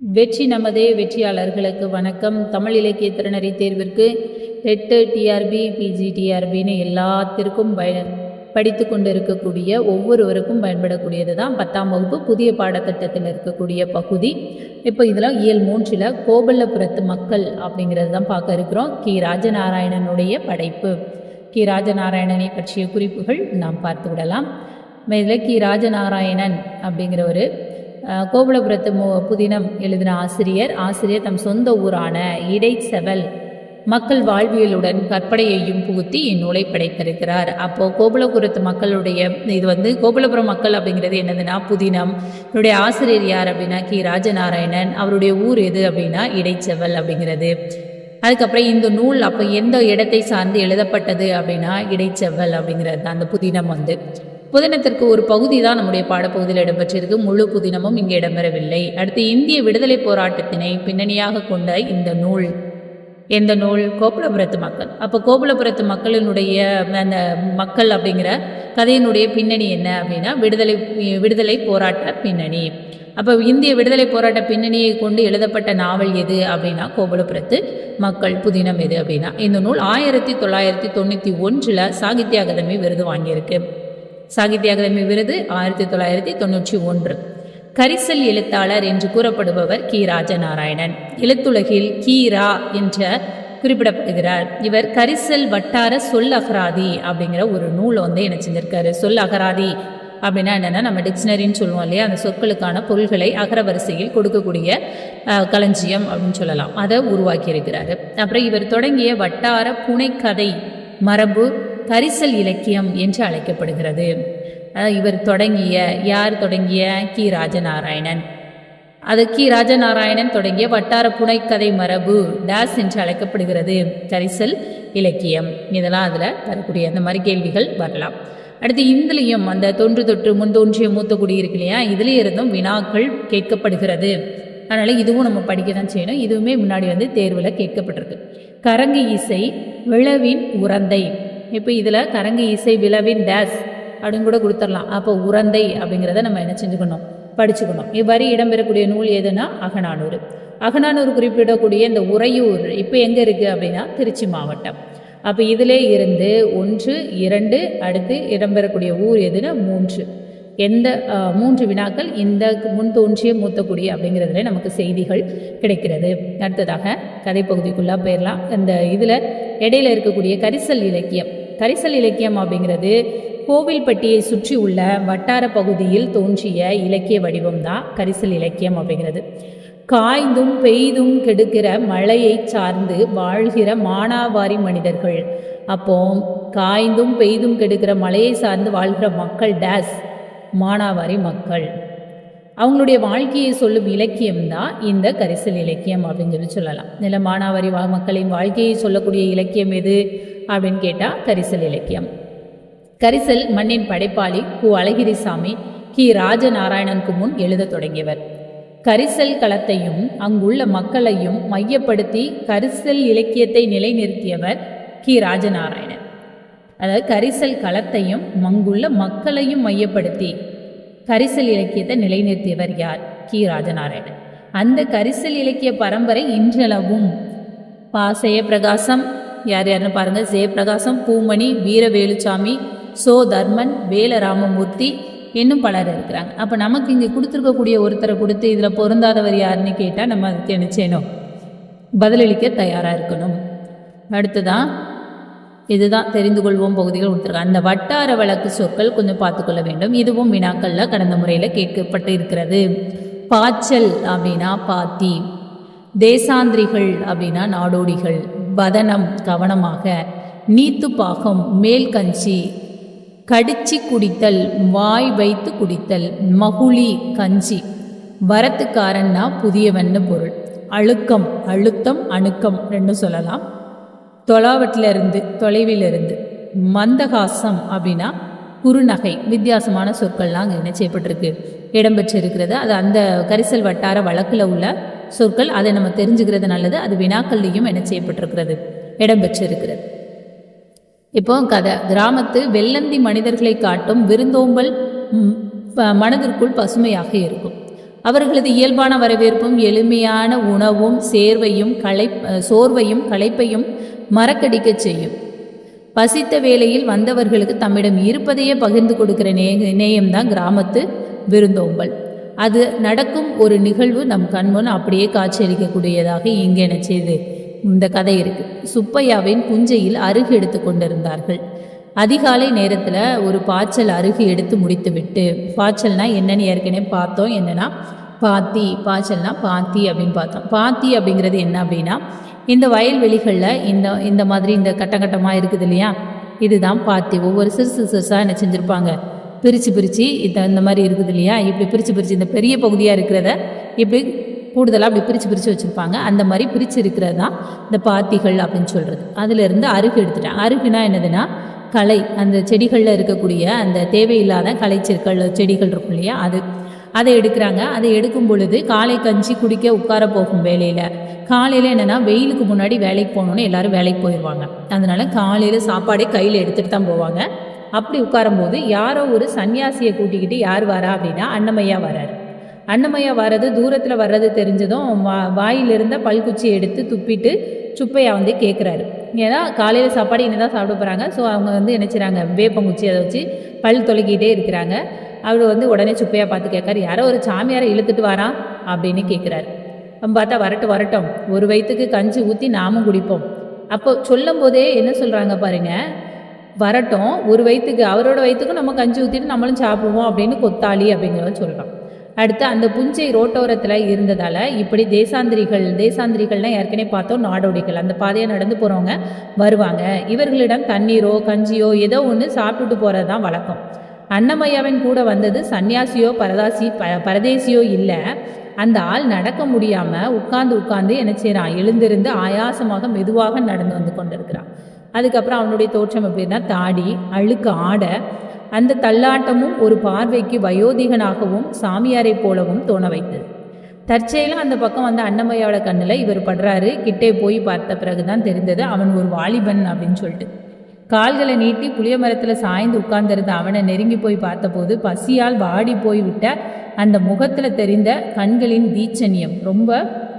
வெற்றி நமதே வெற்றியாளர்களுக்கு வணக்கம். தமிழ் இலக்கிய திறனறி தேர்விற்கு டெட்டு டிஆர்பி பிஜி டிஆர்பின்னு எல்லாத்திற்கும் பய படித்து கொண்டு இருக்கக்கூடிய ஒவ்வொருவருக்கும் பயன்படக்கூடியது தான் பத்தாம் வகுப்பு புதிய பாடத்திட்டத்தில் இருக்கக்கூடிய பகுதி. இப்போ இதில் இயல் மூன்றில் கோபல்லபுரத்து மக்கள் அப்படிங்கிறது தான் பார்க்க இருக்கிறோம். கி. ராஜநாராயணனுடைய படைப்பு. கி. ராஜநாராயணனை பற்றிய குறிப்புகள் நாம் பார்த்து விடலாம். இதில் கி. ராஜநாராயணன் அப்படிங்கிற ஒரு கோபுலபுரத்து மு புதினம் எழுதின ஆசிரியர் ஆசிரியர் தம் சொந்த ஊரான இடைச்செவல் மக்கள் வாழ்வியலுடன் கற்பனையையும் புகுத்தி இந்நூலை படைத்திருக்கிறார். அப்போது கோபுலபுரத்து மக்களுடைய இது வந்து கோபுலபுரம் மக்கள் அப்படிங்கிறது என்னதுன்னா புதினம். என்னுடைய ஆசிரியர் யார் அப்படின்னா கி. ராஜநாராயணன். அவருடைய ஊர் எது அப்படின்னா இடைச்செவல் அப்படிங்கிறது. அதுக்கப்புறம் இந்த நூல் அப்போ எந்த இடத்தை சார்ந்து எழுதப்பட்டது அப்படின்னா இடைச்செவல் அப்படிங்கிறது தான். அந்த புதினம் வந்து. புதினத்திற்கு ஒரு பகுதி தான் நம்முடைய பாடப்பகுதியில் இடம்பெற்றிருக்கு. முழு புதினமும் இங்கே இடம்பெறவில்லை. அடுத்து இந்திய விடுதலை போராட்டத்தினை பின்னணியாக கொண்ட இந்த நூல். எந்த நூல்? கோபுலபுரத்து மக்கள். அப்போ கோபுலபுரத்து மக்களினுடைய அந்த மக்கள் அப்படிங்கிற கதையினுடைய பின்னணி என்ன அப்படின்னா விடுதலை விடுதலை போராட்ட பின்னணி. அப்போ இந்திய விடுதலை போராட்ட பின்னணியை கொண்டு எழுதப்பட்ட நாவல் எது அப்படின்னா கோபுலபுரத்து மக்கள் புதினம் எது அப்படின்னா இந்த நூல் ஆயிரத்தி தொள்ளாயிரத்தி தொண்ணூற்றி ஒன்றில் சாகித்ய அகாதமி விருது வாங்கியிருக்கு. சாகித்ய அகாதமி விருது ஆயிரத்தி தொள்ளாயிரத்தி தொண்ணூற்றி ஒன்று. கரிசல் எழுத்தாளர் என்று கூறப்படுபவர் கி. ராஜநாராயணன். எழுத்துலகில் கீரா என்ற குறிப்பிடப்படுகிறார். இவர் கரிசல் வட்டார சொல் அகராதி அப்படிங்கிற ஒரு நூலை வந்து என்ன செஞ்சிருக்காரு. சொல் அகராதி அப்படின்னா என்னென்னா நம்ம டிக்ஷனரின்னு சொல்லுவோம் இல்லையா? அந்த சொற்களுக்கான பொருள்களை அகரவரிசையில் கொடுக்கக்கூடிய களஞ்சியம் அப்படின்னு சொல்லலாம். அதை உருவாக்கியிருக்கிறாரு. அப்புறம் இவர் தொடங்கிய வட்டார புனைக்கதை மரபு கரிசல் இலக்கியம் என்று அழைக்கப்படுகிறது. இவர் தொடங்கிய யார் தொடங்கிய? கி. ராஜநாராயணன். அது கி. ராஜநாராயணன் தொடங்கிய வட்டார புனைக்கதை மரபு டேஸ் என்று அழைக்கப்படுகிறது. கரிசல் இலக்கியம். இதெல்லாம் அதில் வரக்கூடிய அந்த மாதிரி கேள்விகள் வரலாம். அடுத்து இந்துலையும் அந்த தொன்று தொற்று முன் தோன்றிய மூத்த குடி இருக்கு இல்லையா? இதுலேயே இருந்தும் வினாக்கள் கேட்கப்படுகிறது. அதனால் இதுவும் நம்ம படிக்க தான் செய்யணும். இதுவுமே முன்னாடி வந்து தேர்வில் கேட்கப்பட்டிருக்கு. கரங்கு இசை விளவின் உரந்தை. இப்போ இதில் கரங்கு இசை விழாவின் டேஸ் அப்படின்னு கூட கொடுத்துடலாம். அப்போ உரந்தை அப்படிங்கிறத நம்ம என்ன செஞ்சுக்கணும்? படிச்சுக்கணும். இவ்வாறு இடம்பெறக்கூடிய நூல் எதுனா அகநானூறு. அகநானூறு குறிப்பிடக்கூடிய இந்த உறையூர் இப்போ எங்கே இருக்குது அப்படின்னா திருச்சி மாவட்டம். அப்போ இதிலே இருந்து ஒன்று இரண்டு அடுத்து இடம்பெறக்கூடிய ஊர் எதுனா மூன்று. எந்த மூன்று வினாக்கள் இந்த முன் தோன்றிய மூத்தக்குடி அப்படிங்கிறதுல நமக்கு செய்திகள் கிடைக்கிறது. அடுத்ததாக கதைப்பகுதிக்குள்ளே போயிடலாம் இந்த இதில் இடையில இருக்கக்கூடிய கரிசல் இலக்கியம். கரிசல் இலக்கியம் அப்படிங்கிறது கோவில்பட்டியை சுற்றி உள்ள வட்டார பகுதியில் தோன்றிய இலக்கிய வடிவம் தான் கரிசல் இலக்கியம் அப்படிங்கிறது. காய்ந்தும் பெய்தும் கெடுக்கிற மழையை சார்ந்து வாழ்கிற மானாவாரி மனிதர்கள். அப்போ காய்ந்தும் பெய்தும் கெடுக்கிற மழையை சார்ந்து வாழ்கிற மக்கள் டேஸ் மானாவாரி மக்கள். அவங்களுடைய வாழ்க்கையை சொல்லும் இலக்கியம் தான் இந்த கரிசல் இலக்கியம் அப்படின்னு சொல்லி சொல்லலாம். நில மானாவாரி மக்களின் வாழ்க்கையை சொல்லக்கூடிய இலக்கியம் எது? அப்படின்னு கேட்டால் கரிசல் இலக்கியம். கரிசல் மண்ணின் படைப்பாளி கு. அழகிரிசாமி கி. ராஜநாராயணனுக்கு முன் எழுத தொடங்கியவர். கரிசல் களத்தையும் அங்குள்ள மக்களையும் மையப்படுத்தி கரிசல் இலக்கியத்தை நிலைநிறுத்தியவர் கி. ராஜநாராயணன். அதாவது கரிசல் களத்தையும் அங்குள்ள மக்களையும் மையப்படுத்தி கரிசல் இலக்கியத்தை நிலைநிறுத்தியவர் யார்? கி. ராஜநாராயணன். அந்த கரிசல் இலக்கிய பரம்பரை இன்றளவும் பாசைய பிரகாசம் யார் யாருன்னு பாருங்கள் ஜெயபிரகாசம் பூமணி வீரவேலுசாமி சோ தர்மன் வேலராமமூர்த்தி இன்னும் பலர் இருக்கிறாங்க. அப்போ நமக்கு இங்கே கொடுத்துருக்கக்கூடிய ஒருத்தரை கொடுத்து இதில் பொருந்தாதவர் யாருன்னு கேட்டால் நம்ம அதுக்கு என்ன செய்யணும்? பதிலளிக்க தயாராக இருக்கணும். அடுத்ததான் இதுதான் தெரிந்து கொள்வோம் பகுதிகள் கொடுத்துருக்காங்க. அந்த வட்டார வழக்கு சொற்கள் கொஞ்சம் பார்த்துக்கொள்ள வேண்டும். இதுவும் வினாக்களில் கடந்த முறையில் கேட்கப்பட்டு இருக்கிறது. பாய்ச்சல் அப்படின்னா பாத்தி தேசாந்திரிகள் அப்படின்னா நாடோடிகள் பதனம் கவனமாக நீத்து பாகம் மேல் கஞ்சி கடிச்சி குடித்தல் வாய் வைத்து குடித்தல் மகுழி கஞ்சி. வரத்துக்காரன்னா புதியவன்னு பொருள். அழுக்கம் அழுத்தம் அணுக்கம் ரெண்டு சொல்லலாம். தொலாவட்டிலிருந்து தொலைவிலிருந்து மந்தகாசம் அப்படின்னா குறுநகை. வித்தியாசமான சொற்கள்லாம் அங்கே என்ன செய்யப்பட்டிருக்கு? இடம்பெற்றிருக்கிறது. அது அந்த கரிசல் வட்டார வழக்கில் உள்ள சொற்கள் அதை நம்ம தெரிஞ்சுக்கிறது நல்லது. அது வினாக்கள்லையும் என்ன செய்யப்பட்டிருக்கிறது? இடம்பெற்றிருக்கிறது. இப்போ கதை. கிராமத்து வெள்ளந்தி மனிதர்களை காட்டும் விருந்தோம்பல் மனதிற்குள் பசுமையாக இருக்கும். அவர்களது இயல்பான வரவேற்பும் எளிமையான உணவும் சேர்வையும் களை சோர்வையும் களைப்பையும் மறக்கடிக்கச் செய்யும். பசித்த வேளையில் வந்தவர்களுக்கு தம்மிடம் இருப்பதையே பகிர்ந்து கொடுக்கிற நே நேயம்தான் கிராமத்து விருந்தோம்பல். அது நடக்கும் ஒரு நிகழ்வு நம் கண்முன் அப்படியே காட்சியளிக்கக்கூடியதாக இங்கே என்ன செய்து இந்த கதை இருக்கு. சுப்பையாவின் புஞ்சையில் அருகு எடுத்து கொண்டிருந்தார்கள். அதிகாலை நேரத்தில் ஒரு பாய்ச்சல் அருகு எடுத்து முடித்துவிட்டு பாய்ச்சல்னா என்னன்னு ஏற்கனவே பார்த்தோம். என்னன்னா பாத்தி பாய்ச்சல்னா பாத்தி அப்படின்னு பார்த்தோம். பாத்தி அப்படிங்கிறது என்ன அப்படின்னா இந்த வயல்வெளிகளில் இந்த இந்த மாதிரி இந்த கட்டங்கட்டமாக இருக்குது இல்லையா? இதுதான் பாத்தி. ஒவ்வொரு சிறுசு சிறுசாக என்ன செஞ்சுருப்பாங்க? பிரித்து பிரித்து இந்த இந்த மாதிரி இருக்குது இல்லையா? இப்படி பிரித்து பிரித்து இந்த பெரிய பகுதியாக இருக்கிறத இப்படி கூடுதலாக அப்படி பிரித்து பிரித்து வச்சுருப்பாங்க. அந்த மாதிரி பிரித்து இருக்கிறது தான் இந்த பாத்திகள் அப்படின்னு சொல்கிறது அதிலிருந்து அருகு எடுத்துட்டேன். அருகுனா என்னதுன்னா கலை அந்த செடிகளில் இருக்கக்கூடிய அந்த தேவையில்லாத களைச்செற்கள் செடிகள் இருக்கும் இல்லையா? அது அதை எடுக்கிறாங்க. அதை எடுக்கும் பொழுது காலை கஞ்சி குடிக்க உட்கார போகும் வேலையில் காலையில் என்னென்னா வெயிலுக்கு முன்னாடி வேலைக்கு போகணுன்னு எல்லாரும் வேலைக்கு போயிடுவாங்க அதனால காலையில் சாப்பாடே கையில் எடுத்துகிட்டு தான் போவாங்க. அப்படி உட்காரும்போது யாரோ ஒரு சன்னியாசியை கூட்டிக்கிட்டு யார் வரா அப்படின்னா அன்னமையா வராரு. அன்னமையா வர்றது தூரத்தில் வர்றது தெரிஞ்சதும் வா வாயிலிருந்த பல்குச்சியை எடுத்து துப்பிட்டு சுப்பையா வந்து கேட்குறாரு ஏன்னா காலையில் சாப்பாடு இனி தான் சாப்பிட போகிறாங்க ஸோ அவங்க வந்து என்ன செய்கிறாங்க வேப்பங்குச்சி அதை வச்சு பல் தொலைக்கிட்டே இருக்கிறாங்க. அவர் வந்து உடனே சுப்பையா பார்த்து கேட்காரு யாரோ ஒரு சாமியாரை இழுத்துட்டு வரான் அப்படின்னு கேட்குறாரு பார்த்தா வரட்டும் வரட்டும். ஒரு வயிற்றுக்கு கஞ்சி ஊற்றி நாமும் குடிப்போம். அப்போ சொல்லும் போதே என்ன சொல்கிறாங்க பாருங்கள் வரட்டும். ஒரு வயிற்றுக்கு அவரோட வயிற்றுக்கும் நம்ம கஞ்சி ஊற்றிட்டு நம்மளும் சாப்பிடுவோம் அப்படின்னு கொத்தாளி அப்படிங்கிறத சொல்கிறான் அடுத்து அந்த புஞ்சை ரோட்டோரத்தில் இருந்ததால் இப்படி தேசாந்திரிகள் தேசாந்திரிகள்லாம் ஏற்கனவே பார்த்தோம் நாடோடிகள். அந்த பாதையை நடந்து போகிறவங்க வருவாங்க. இவர்களிடம் தண்ணீரோ கஞ்சியோ ஏதோ ஒன்று சாப்பிட்டுட்டு போகிறது தான் வழக்கம். அன்னமையாவின் கூட வந்தது சன்னியாசியோ பரதாசி ப பரதேசியோ இல்லை. அந்த ஆள் நடக்க முடியாமல் உட்கார்ந்து உட்கார்ந்து என்ன செய்கிறான் எழுந்திருந்து ஆயாசமாக மெதுவாக நடந்து வந்து கொண்டிருக்கிறான். அதுக்கப்புறம் அவனுடைய தோற்றம் எப்படின்னா தாடி அழுக்கு ஆடை அந்த தள்ளாட்டமும் ஒரு பார்வைக்கு வயோதிகனாகவும் சாமியாரைப் போலவும் தோண வைத்தது. தற்செயலாக அந்த பக்கம் வந்து அன்னமையோட கண்ணில் இவர் படுறாரு. கிட்டே போய் பார்த்த பிறகு தான் தெரிந்தது அவன் ஒரு வாலிபன் அப்படின்னு சொல்லிட்டு. கால்களை நீட்டி புளிய மரத்தில் சாய்ந்து உட்கார்ந்திருந்த அவனை நெருங்கி போய் பார்த்தபோது பசியால் வாடி போய்விட்ட அந்த முகத்தில் தெரிந்த கண்களின் தீச்சன்யம் ரொம்ப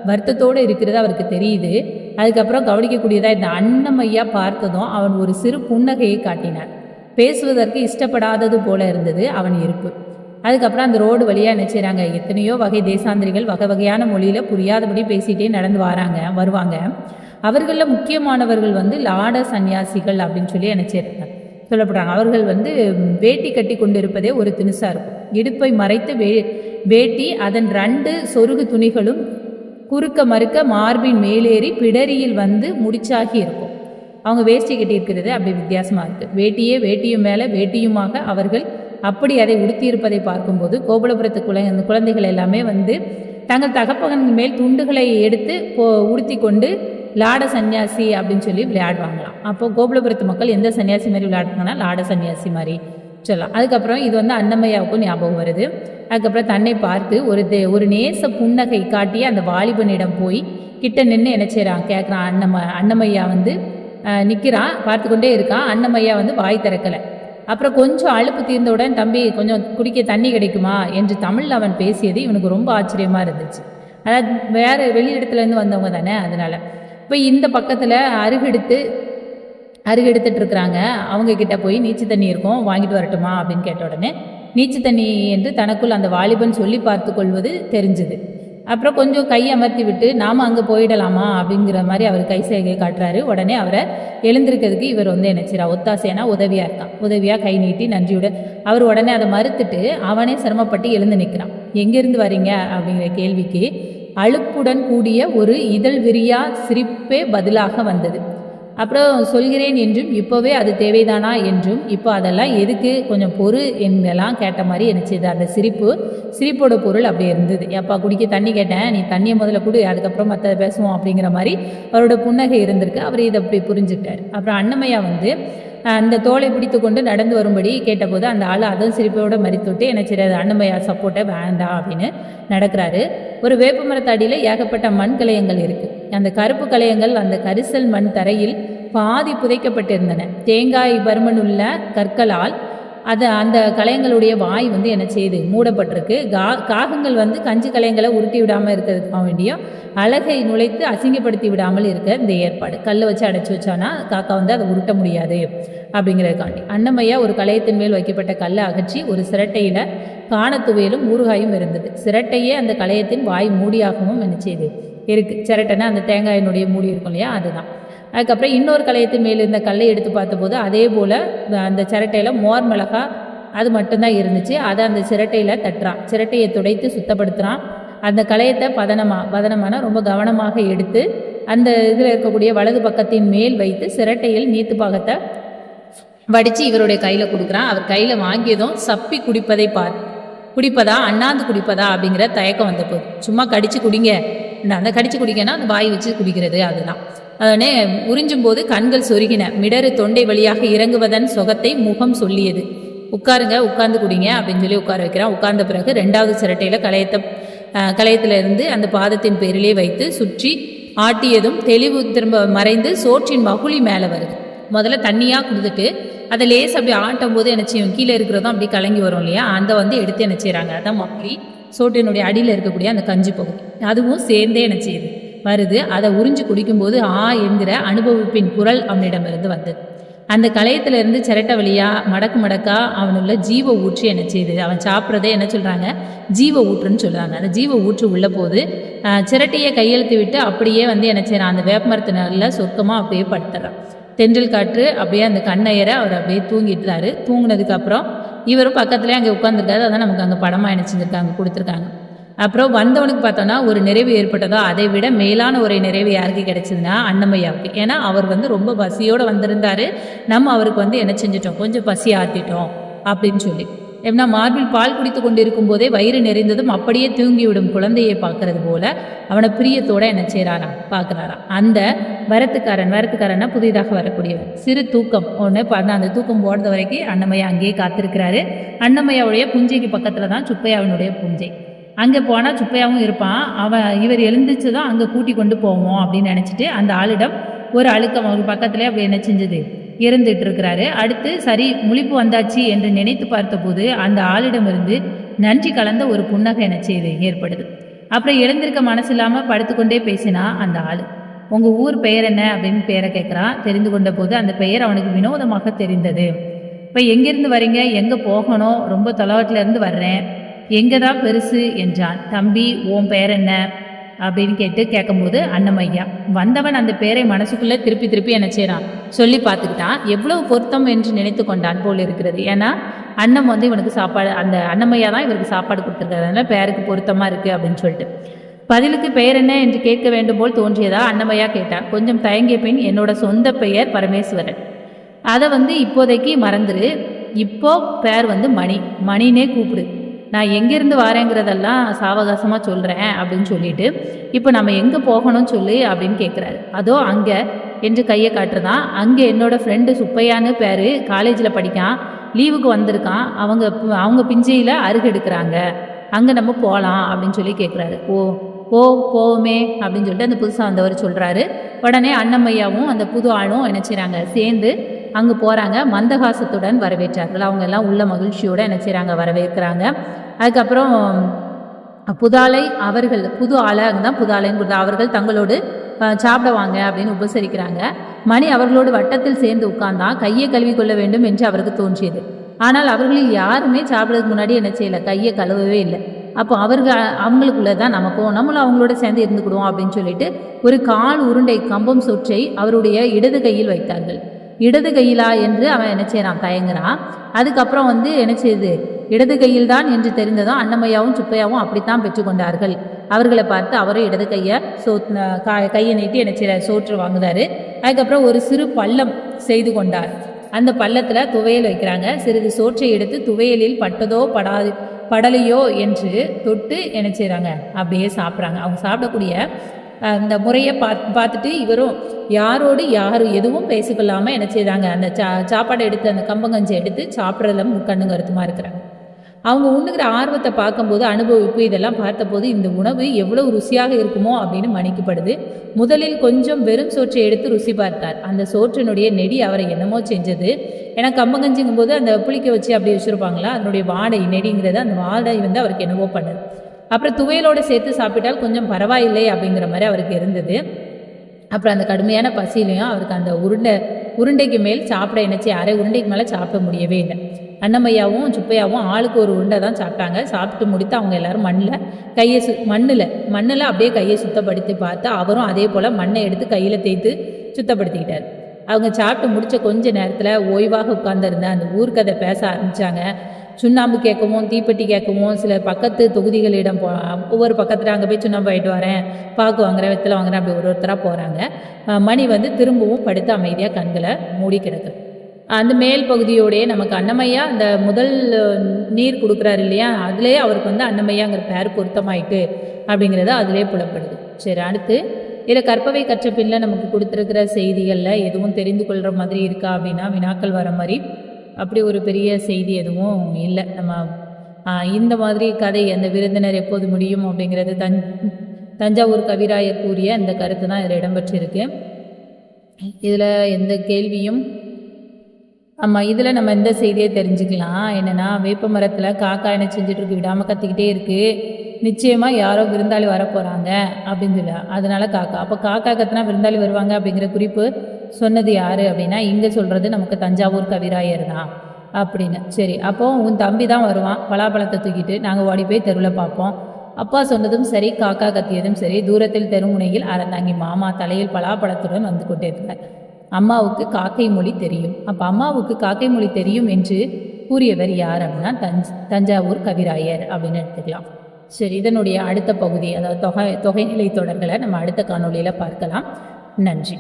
வருத்தத்தோடு இருக்கிறது அவருக்கு தெரியுது. அதுக்கப்புறம் கவனிக்கக்கூடியதாக இந்த அன்னமையா பார்த்ததும் அவன் ஒரு சிறு புன்னகையை காட்டினான். பேசுவதற்கு இஷ்டப்படாதது போல இருந்தது அவன் இருப்பு. அதுக்கப்புறம் அந்த ரோடு வழியாக என்ன எத்தனையோ வகை தேசாந்திரிகள் வகை வகையான மொழியில் புரியாதபடி பேசிகிட்டே நடந்து வராங்க வருவாங்க. அவர்களில் முக்கியமானவர்கள் வந்து லாட சந்நியாசிகள் அப்படின்னு சொல்லி என்ன சொல்லப்படுறாங்க. அவர்கள் வந்து வேட்டி கட்டி கொண்டு இருப்பதே ஒரு திணுசாக இருக்கும். இடுப்பை மறைத்து வே வேட்டி அதன் ரெண்டு சொருகு துணிகளும் குறுக்க மறுக்க மார்பின் மேலேறி பிடரியில் வந்து முடிச்சாகி இருக்கும். அவங்க வேஷ்டி கட்டியிருக்கிறது அப்படி வித்தியாசமாக இருக்குது வேட்டியே வேட்டியும் மேலே வேட்டியுமாக அவர்கள் அப்படி அதை உடுத்தியிருப்பதை பார்க்கும்போது கோபுலபுரத்து குழந்தை அந்த குழந்தைகள் எல்லாமே வந்து தங்கள் தகப்பகன் மேல் துண்டுகளை எடுத்து போ உடுத்தி கொண்டு லாட சன்னியாசி அப்படின்னு சொல்லி விளையாடுவாங்களாம். அப்போது கோபுலபுரத்து மக்கள் எந்த சன்னியாசி மாதிரி விளையாடுறாங்கன்னா லாட சன்னியாசி மாதிரி. சொல்லலாம். அதுக்கப்புறம் இது வந்து அன்னமையாவுக்கும் ஞாபகம் வருது. அதுக்கப்புறம் தன்னை பார்த்து ஒரு தே ஒரு நேச புன்னகை காட்டி அந்த வாலிபனிடம் போய் கிட்ட நின்று என்ன செய்கிறான் கேட்குறான் அன்னம அன்னமையா வந்து நிற்கிறான் பார்த்து கொண்டே இருக்கான் அன்னமையா வந்து வாய் திறக்கலை. அப்புறம் கொஞ்சம் அழுப்பு தீர்ந்தவுடன் தம்பி கொஞ்சம் குடிக்க தண்ணி கிடைக்குமா? என்று தமிழில் அவன் பேசியது இவனுக்கு ரொம்ப ஆச்சரியமாக இருந்துச்சு. அதாவது வேறு வெளியிடத்துலேருந்து வந்தவங்க தானே அதனால். இப்போ இந்த பக்கத்தில் அருகெடுத்து அருகெடுத்துட்டு இருக்கிறாங்க அவங்க கிட்ட போய் நீச்சு தண்ணி இருக்கும் வாங்கிட்டு வரட்டுமா அப்படின்னு கேட்ட உடனே நீச்சு தண்ணி என்று தனக்குள் அந்த வாலிபன் சொல்லி பார்த்து கொள்வது தெரிஞ்சுது. அப்புறம் கொஞ்சம் கை அமர்த்தி விட்டு நாம் அங்கே போயிடலாமா? அப்படிங்கிற மாதிரி அவர் கை செய்கை காட்டுறாரு. உடனே அவரை எழுந்திருக்கிறதுக்கு இவர் வந்து நினைச்சிரா செய்யறா ஒத்தாசைனா உதவியாக இருக்கான். உதவியாக கை நீட்டி நன்றியோட அவர் உடனே அதை மறுத்துட்டு அவனே சிரமப்பட்டு எழுந்து நிற்கிறான் எங்கேருந்து வரீங்க? அப்படிங்கிற கேள்விக்கு அழுப்புடன் கூடிய ஒரு இதழ் விரியா சிரிப்பே பதிலாக வந்தது. அப்புறம் சொல்கிறேன் என்றும் இப்போவே அது தேவைதானா என்றும் இப்போ அதெல்லாம் எதுக்கு? கொஞ்சம் பொறு என்றெல்லாம் கேட்ட மாதிரி இருந்துச்சு. அந்த சிரிப்பு சிரிப்போட பொருள் அப்படி இருந்தது. எப்பா குடிக்க தண்ணி கேட்டேன். நீ தண்ணியை முதல்ல கொடு அதுக்கப்புறம் மற்ற பேசுவோம் அப்படிங்கிற மாதிரி அவரோட புன்னகை இருந்திருக்கு. அவர் இதை அப்படி புரிஞ்சுக்கிட்டார். அப்புறம் அண்ணமையா வந்து அந்த தோலை பிடித்து கொண்டு நடந்து வரும்படி கேட்டபோது அந்த ஆள் அதுவும் சிரிப்போட மறித்துவிட்டு என்ன செய்யாது அண்ணமையா சப்போர்ட்டை வேண்டாம் அப்படின்னு நடக்கிறாரு. ஒரு வேப்ப மரத்தடியில் ஏகப்பட்ட மண் கலையங்கள் இருக்குது அந்த கருப்பு கலையங்கள் அந்த கரிசல் மண் தரையில் பாதி புதைக்கப்பட்டிருந்தன. தேங்காய் பருமனுள்ள கற்களால் அது அந்த கலையங்களுடைய வாய் வந்து என்ன செய்யுது மூடப்பட்டிருக்கு. கா காகங்கள் வந்து கஞ்சி கலையங்களை உருட்டி விடாமல் இருக்கிறதுக்காக வேண்டியும் அழகை நுழைத்து அசிங்கப்படுத்தி விடாமல் இருக்க இந்த ஏற்பாடு. கல்லை வச்சு அடைச்சி வச்சானா காக்கா வந்து அதை உருட்ட முடியாது அப்படிங்கிறதுக்காண்டி. அன்னமையா ஒரு கலையத்தின் மேல் வைக்கப்பட்ட கல்லை அகற்றி ஒரு சிரட்டையில் காணத்துவையிலும் ஊறுகாயும் இருந்தது. சிரட்டையே அந்த கலையத்தின் வாய் மூடியாகவும் என்ன செய்யுது இருக்குது சிரட்டைன்னா அந்த தேங்காயினுடைய மூடி இருக்கும் இல்லையா? அதுதான். அதுக்கப்புறம் இன்னொரு கலையத்தின் மேல் இருந்த கல்லை எடுத்து பார்த்தபோது அதே போல் அந்த சிரட்டையில் மோர் மிளகா அது மட்டும்தான் இருந்துச்சு. அதை அந்த சிரட்டையில் தட்டுறான். சிரட்டையை துடைத்து சுத்தப்படுத்துகிறான் அந்த கலையத்தை பதனமாக பதனமான ரொம்ப கவனமாக எடுத்து அந்த இதில் இருக்கக்கூடிய வலது பக்கத்தின் மேல் வைத்து சிரட்டையில் நீத்து பாகத்தை வடித்து இவருடைய கையில் கொடுக்குறான். அவர் கையில் வாங்கியதும் சப்பி குடிப்பதை பார் குடிப்பதா அண்ணாந்து குடிப்பதா அப்படிங்கிற தயக்கம் வந்த போது சும்மா கடிச்சு குடிங்க. அந்த கடிச்சு குடிங்கன்னா அந்த வாய் வச்சு குடிக்கிறது அதுதான். உறிஞ்சும் போது கண்கள் சொருகின. மிடறு தொண்டை வழியாக இறங்குவதன் சொகத்தை முகம் சொல்லியது. உட்காருங்க உட்கார்ந்து குடிங்க அப்படின்னு சொல்லி உட்கார வைக்கிறான். உட்கார்ந்த பிறகு ரெண்டாவது சிரட்டையில் கலையத்தை கலையத்திலிருந்து அந்த பாதத்தின் பேரிலே வைத்து சுற்றி ஆட்டியதும் தெளிவு திரும்ப மறைந்து சோற்றின் மகுழி மேலே வருது. முதல்ல தண்ணியாக கொடுத்துட்டு அதை லேஸ் அப்படி ஆட்டும் போது என்ன செய்யும்? கீழே இருக்கிறதும் அப்படி கலங்கி வரும் இல்லையா? அந்த வந்து எடுத்து என்ன செய்கிறாங்க அதான் மக்குழி சோற்றினுடைய அடியில் இருக்கக்கூடிய அந்த கஞ்சி பகுதி. அதுவும் சேர்ந்தே என்ன செய்யுது? வருது. அதை உறிஞ்சு குடிக்கும்போது ஆ என்கிற அனுபவிப்பின் குரல் அவனிடமிருந்து வந்தது. அந்த கலையத்திலிருந்து சிரட்டை வழியா மடக்கு மடக்கா அவனுள்ள ஜீவ ஊற்று என்ன செய்யுது அவன் சாப்பிட்றதே என்ன சொல்கிறாங்க ஜீவ ஊற்றுன்னு சொல்கிறாங்க அந்த ஜீவ ஊற்று உள்ள போது சிரட்டையை கையெழுத்து விட்டு அப்படியே வந்து என்ன செய்யறான்? அந்த வேப்பமரத்து நல்ல சொர்க்கமாக அப்படியே படுத்துறான். தென்றல் காற்று அப்படியே அந்த கண்ணையர அவர் அப்படியே தூங்கிட்டுறாரு. தூங்கினதுக்கப்புறம் இவரும் பக்கத்துலேயே அங்கே உட்காந்துருக்காரு அதான் நமக்கு அங்கே படமாக என்ன செஞ்சுருக்காங்க கொடுத்துருக்காங்க. அப்புறம் வந்தவனுக்கு பார்த்தோன்னா ஒரு நிறைவு ஏற்பட்டதோ அதை விட மேலான ஒரு நிறைவு யாருக்கு கிடைச்சதுன்னா அன்னமையாவுக்கு ஏன்னா அவர் வந்து ரொம்ப பசியோடு வந்திருந்தாரு. நம்ம அவருக்கு வந்து என்ன செஞ்சிட்டோம்? கொஞ்சம் பசி ஆத்திட்டோம் அப்படின்னு சொல்லி. எப்படின்னா மார்பில் பால் குடித்து கொண்டிருக்கும் போதே வயிறு நிறைந்ததும் அப்படியே தூங்கிவிடும் குழந்தையை பார்க்கறது போல அவனை பிரியத்தோட என்ன செய்கிறாராம் பார்க்குறாராம். அந்த வரத்துக்காரன் வரத்துக்காரன்னா புதிதாக வரக்கூடியவர். சிறு தூக்கம். ஒன்று பார்த்தா அந்த தூக்கம் போடுறது வரைக்கும் அன்னமையா அங்கேயே காத்திருக்கிறாரு. அன்னமையாவுடைய புஞ்சைக்கு பக்கத்தில் தான் சுப்பையாவினுடைய புஞ்சை. அங்கே போனால் சுப்பையாவும் இருப்பான். அவன் இவர் எழுந்திரிச்சு தான் அங்கே கூட்டி கொண்டு போவோம் அப்படின்னு நினச்சிட்டு அந்த ஆளிடம் ஒரு அழுக்கம் அவர் பக்கத்துலேயே அப்படி என்ன செஞ்சது? இருந்துட்டு இருக்கிறாரு. அடுத்து சரி முழிப்பு வந்தாச்சு என்று நினைத்து பார்த்தபோது அந்த ஆளிடமிருந்து நன்றி கலந்த ஒரு புன்னகை என்ன செய்து ஏற்படுது. அப்புறம் எழுந்திருக்க மனசு இல்லாமல் படுத்துக்கொண்டே பேசினா அந்த ஆள். உங்கள் ஊர் பெயர் என்ன? அப்படின்னு பேரை கேட்குறான் தெரிந்து கொண்ட போது அந்த பெயர் அவனுக்கு வினோதமாக தெரிந்தது. இப்போ எங்கேருந்து வரீங்க? எங்கே போகணும்? ரொம்ப தொலைவட்டிலேருந்து வர்றேன். எங்கே தான் பெருசு என்றான். தம்பி உன் பெயர் என்ன? அப்படின்னு கேட்டு கேட்கும்போது அன்னமையா வந்தவன் அந்த பேரை மனசுக்குள்ளே திருப்பி திருப்பி என்ன செய்கிறான் சொல்லி பார்த்துக்கிட்டான். எவ்வளவு பொருத்தம் என்று நினைத்து கொண்டான் போல் இருக்கிறது. ஏன்னா அன்னம் வந்து இவனுக்கு சாப்பாடு அந்த அன்னமையா தான் இவருக்கு சாப்பாடு கொடுத்துருக்காருனால பேருக்கு பொருத்தமாக இருக்குது அப்படின்னு சொல்லிட்டு. பதிலுக்கு பெயர் என்ன? என்று கேட்க வேண்டும் போல் தோன்றியதா? அன்னமையா கேட்டான். கொஞ்சம் தயங்கிய பின் என்னோட சொந்த பெயர் பரமேஸ்வரன். அதை வந்து இப்போதைக்கு மறந்துரு. இப்போ பேர் வந்து மணி. மணினே கூப்பிடு. நான் எங்கேருந்து வரேங்கிறதெல்லாம் சாவகாசமாக சொல்கிறேன் அப்படின்னு சொல்லிட்டு இப்போ நம்ம எங்கே போகணும்னு சொல்லி அப்படின்னு கேட்குறாரு அதோ அங்கே என்று கையை காட்டுறதான் அங்கே என்னோட ஃப்ரெண்டு சுப்பையான்னு பேர் காலேஜில் படிக்கான். லீவுக்கு வந்திருக்கான். அவங்க அவங்க பிஞ்சையில் அருகெடுக்கிறாங்க. அங்கே நம்ம போகலாம் அப்படின்னு சொல்லி கேட்குறாரு ஓ ஓ போவோமே அப்படின்னு சொல்லிட்டு அந்த புதுசாக வந்தவர் சொல்கிறாரு உடனே அன்னமையாவும் அந்த புது ஆளும் என்ன செய்கிறாங்க சேர்ந்து அங்கே போகிறாங்க மந்தகாசத்துடன் வரவேற்றார்கள். அவங்க எல்லாம் உள்ள மகிழ்ச்சியோடு என்ன செய்கிறாங்க வரவேற்கிறாங்க. அதுக்கப்புறம் புதாலை அவர்கள் புது ஆளை தான் புதாலைன்னு அவர்கள் தங்களோடு அஹ், சாப்பிடுவாங்க அப்படின்னு உபசரிக்கிறாங்க. மணி அவர்களோடு வட்டத்தில் சேர்ந்து உட்கார்ந்தான் கையை கழுவி கொள்ள வேண்டும் என்று அவருக்கு தோன்றியது. ஆனால் அவர்களில் யாருமே சாப்பிட்றதுக்கு முன்னாடி என்ன செய்யலை? கையை கழுவவே இல்லை. அப்போ அவர்கள் அவங்களுக்குள்ளே தான் நமக்கும் நம்மளும் அவங்களோட சேர்ந்து இருந்துக்கிடுவோம் அப்படின்னு சொல்லிட்டு ஒரு கால் உருண்டை கம்பம் சொற்றை அவருடைய இடது கையில் வைத்தார்கள். இடது கையிலா என்று அவன் என்ன செய்கிறான் தயங்குறான். அதுக்கப்புறம் வந்து என்ன செய்யுது இடது கையில் தான் என்று தெரிந்ததும் அன்னமையாவும் சுப்பையாவும் அப்படித்தான் பெற்றுக்கொண்டார்கள் அவர்களை பார்த்து அவரும் இடது கையை சோ கையை நீட்டி என்ன செய்யறாரு சோற்று வாங்குறாரு. அதுக்கப்புறம் ஒரு சிறு பள்ளம் செய்து கொண்டார். அந்த பள்ளத்தில் துவையல் வைக்கிறாங்க. சிறிது சோற்றை எடுத்து துவையலில் பட்டதோ படாது படலையோ என்று தொட்டு என்ன செய்கிறாங்க அப்படியே சாப்பிட்றாங்க. அவங்க சாப்பிடக்கூடிய அந்த முறையை பார்த்து பார்த்துட்டு இவரும் யாரோடு யாரும் எதுவும் பேசிக்கொள்ளாமல் என்ன செய்கிறாங்க அந்த சா சாப்பாடை எடுத்து அந்த கம்பங்கஞ்சி எடுத்து சாப்பிட்றதுல கண்ணு கருத்துமாக இருக்கிறாங்க. அவங்க உண்ணுகிற ஆர்வத்தை பார்க்கும்போது அனுபவிப்பு இதெல்லாம் பார்த்தபோது இந்த உணவு எவ்வளவு ருசியாக இருக்குமோ அப்படின்னு மணிக்கப்படுது முதலில் கொஞ்சம் வெறும் சோற்றை எடுத்து ருசி பார்த்தார். அந்த சோற்றினுடைய நெடி அவரை என்னமோ செஞ்சது. ஏன்னா கம்பங்கஞ்சிங்கும் போது அந்த புளிக்க வச்சு அப்படி வச்சுருப்பாங்களா? அதனுடைய வாடை நெடிங்கிறது அந்த வாடை வந்து அவருக்கு என்னவோ பண்ணுது. அப்புறம் துவையலோடு சேர்த்து சாப்பிட்டால் கொஞ்சம் பரவாயில்லை அப்படிங்கிற மாதிரி அவருக்கு இருந்தது. அப்புறம் அந்த கடுமையான பசியிலையும் அவருக்கு அந்த உருண்டை உருண்டைக்கு மேல் சாப்பிட என்னச்சு? அரை உருண்டைக்கு மேலே சாப்பிட முடியவே இல்லை. அன்னமையாவும் சுப்பையாவும் ஆளுக்கு ஒரு உருண்டை தான் சாப்பிட்டாங்க. சாப்பிட்டு முடித்து அவங்க எல்லாரும் மண்ணில் கையை சு மண்ணில் மண்ணில் அப்படியே கையை சுத்தப்படுத்தி பார்த்து அவரும் அதே போல் மண்ணை எடுத்து கையில் தேய்த்து சுத்தப்படுத்திக்கிட்டார். அவங்க சாப்பிட்டு முடித்த கொஞ்ச நேரத்தில் ஓய்வாக உட்கார்ந்துருந்த அந்த ஊர்க்கதை பேச ஆரம்பித்தாங்க சுண்ணாம்பு கேட்கவும் தீப்பெட்டி கேட்கவும் சில பக்கத்து தொகுதிகளிடம் போ ஒவ்வொரு பக்கத்தில் அங்கே போய் சுண்ணாம்பு ஆகிட்டு வரேன். பாக்கு வாங்குறேன் வெத்தலை வாங்குறேன் அப்படி ஒரு ஒருத்தராக போகிறாங்க மணி வந்து திரும்பவும் படுத்து அமைதியாக கண்களை மூடி கிடக்கு அந்த மேல் பகுதியோடயே நமக்கு அன்னமையா அந்த முதல் நீர் கொடுக்குறாரு இல்லையா அதுலேயே அவருக்கு வந்து அன்னமையாங்கிற பேர் பொருத்தமாயிட்டு அப்படிங்கிறது அதிலே புலப்படுது. சரி அடுத்து இதில் கற்பவை கற்ற பின்னில் நமக்கு கொடுத்துருக்கிற செய்திகளில் எதுவும் தெரிந்து கொள்கிற மாதிரி இருக்கா? அப்படின்னா வினாக்கள் வர மாதிரி அப்படி ஒரு பெரிய செய்தி எதுவும் இல்லை. நம்ம இந்த மாதிரி கதை அந்த விருந்தினர் எப்போது முடியும் அப்படிங்கிறது தஞ் தஞ்சாவூர் கவிராயர் கூறிய அந்த கருத்து தான் இதில் இடம்பெற்றிருக்கு. இதில் எந்த கேள்வியும் ஆமாம் இதில் நம்ம எந்த செய்தியை தெரிஞ்சுக்கலாம். என்னென்னா வேப்ப மரத்தில் காக்கா என்ன செஞ்சுட்டு இருக்கு விடாமல் கத்திக்கிட்டே இருக்குது நிச்சயமாக யாரோ விருந்தாளி வரப்போகிறாங்க அப்படின்னு சொல்லி. அதனால காக்கா. அப்போ காக்கா கத்துனா விருந்தாளி வருவாங்க அப்படிங்கிற குறிப்பு சொன்னது யார் அப்படின்னா இங்கே சொல்கிறது நமக்கு தஞ்சாவூர் கவிராயர் தான் அப்படின்னு. சரி அப்போ உன் தம்பி தான் வருவான். பலாப்பழத்தை தூக்கிட்டு நாங்கள் ஓடி போய் தெருவில் பார்ப்போம். அப்பா சொன்னதும் சரி காக்கா கத்தியதும் சரி. தூரத்தில் தெருமுனையில் அறந்தாங்கி மாமா தலையில் பலாப்பழத்துடன் வந்து கொண்டிருந்தார். அம்மாவுக்கு காக்கை மொழி தெரியும். அப்போ அம்மாவுக்கு காக்கை மொழி தெரியும் என்று கூறியவர் யார் அப்படின்னா தஞ்ச் தஞ்சாவூர் கவிராயர் அப்படின்னு எடுத்துக்கலாம். சரி இதனுடைய அடுத்த பகுதி அதாவது தொகை தொகைநிலை தொடர்களை நம்ம அடுத்த காணொளியில் பார்க்கலாம். நன்றி.